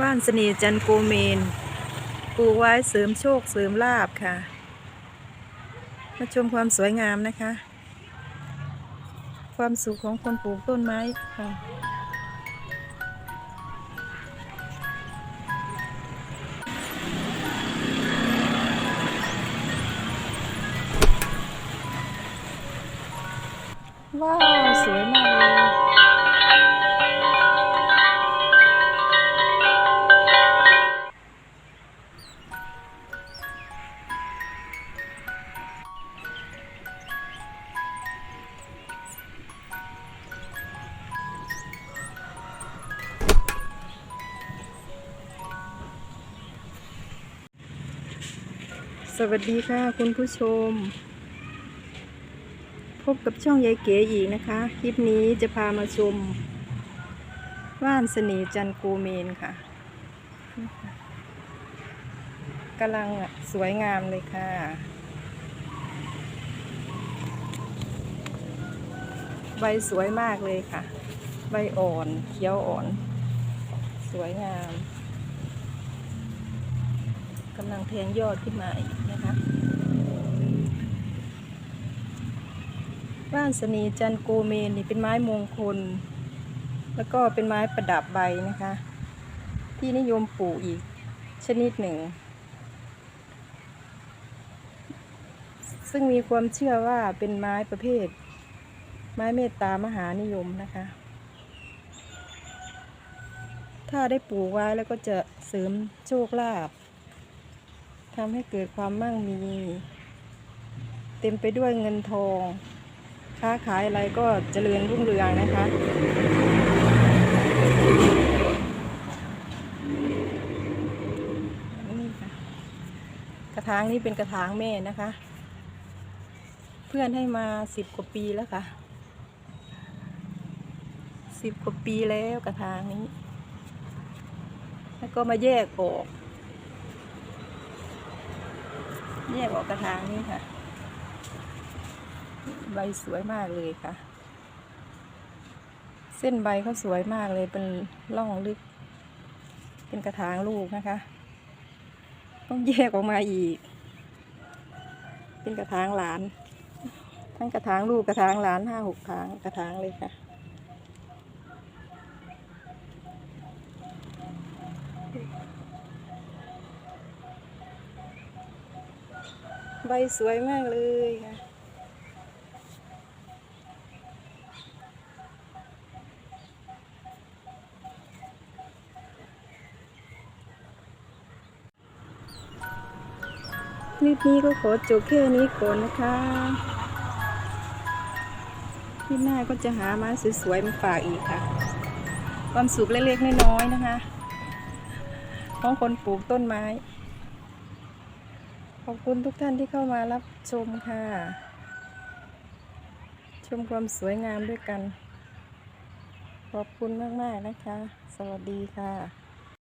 ว่านเสน่ห์จันโกเมนปลูกไว้เสริมโชคเสริมลาบค่ะ มาชมความสวยงามนะคะ ความสุขของคนปลูกต้นไม้ค่ะว้าว สวยมากเลย สวัสดีค่ะคุณผู้ชม พบกับช่องยายเก๋อีกนะคะ คลิปนี้จะพามาชมว่านเสน่ห์จันทร์โกเมนค่ะกำลังสวยงามเลยค่ะ ใบสวยมากเลยค่ะ ใบอ่อนเขียวอ่อน สวยงาม กำลังแทงยอดขึ้นมาอีกนะคะว่านสนีจันโกเมนนี่เป็นไม้มงคล แล้วก็เป็นไม้ประดับใบนะคะ ที่นิยมปลูกอีกชนิดหนึ่ง ซึ่งมีความเชื่อว่าเป็นไม้ประเภท ไม้เมตตามหานิยมนะคะ ถ้าได้ปลูกไว้แล้วก็จะเสริมโชคลาภ ทำให้เกิดความมั่งมี เต็มไปด้วยเงินทอง ค้าขายอะไรก็เจริญรุ่งเรืองนะคะนี่ค่ะกระถางนี้เป็นกระถางแม่นะคะ เพื่อนให้มาสิบกว่าปีแล้วค่ะสิบกว่าปีแล้วกระถางนี้ แล้วก็มาแยกออก แยกออกกระถางนี้ค่ะ ใบสวยมากเลยค่ะ เส้นใบเขาสวยมากเลยเป็นร่องลึก เป็นกระถางลูกนะคะ ต้องแยกออกมาอีก เป็นกระถางหลาน ทั้งกระถางลูกกระถางหลานห้าหกถางกระถางเลยค่ะ ใบสวยมากเลยค่ะคลิปนี้ก็ขอจบแค่นี้ก่อนนะคะคลิปหน้าก็จะหาม้สวยๆมาฝากอีกค่ะ ความสุขเล็กๆน้อยๆนะคะ ของคนปลูกต้นไม้ อบคุณทุกท่านที่เข้ามารับชมค่ะ ชมความสวยงามด้วยกัน ขอบคุณมาก ๆ นะคะ สวัสดีค่ะ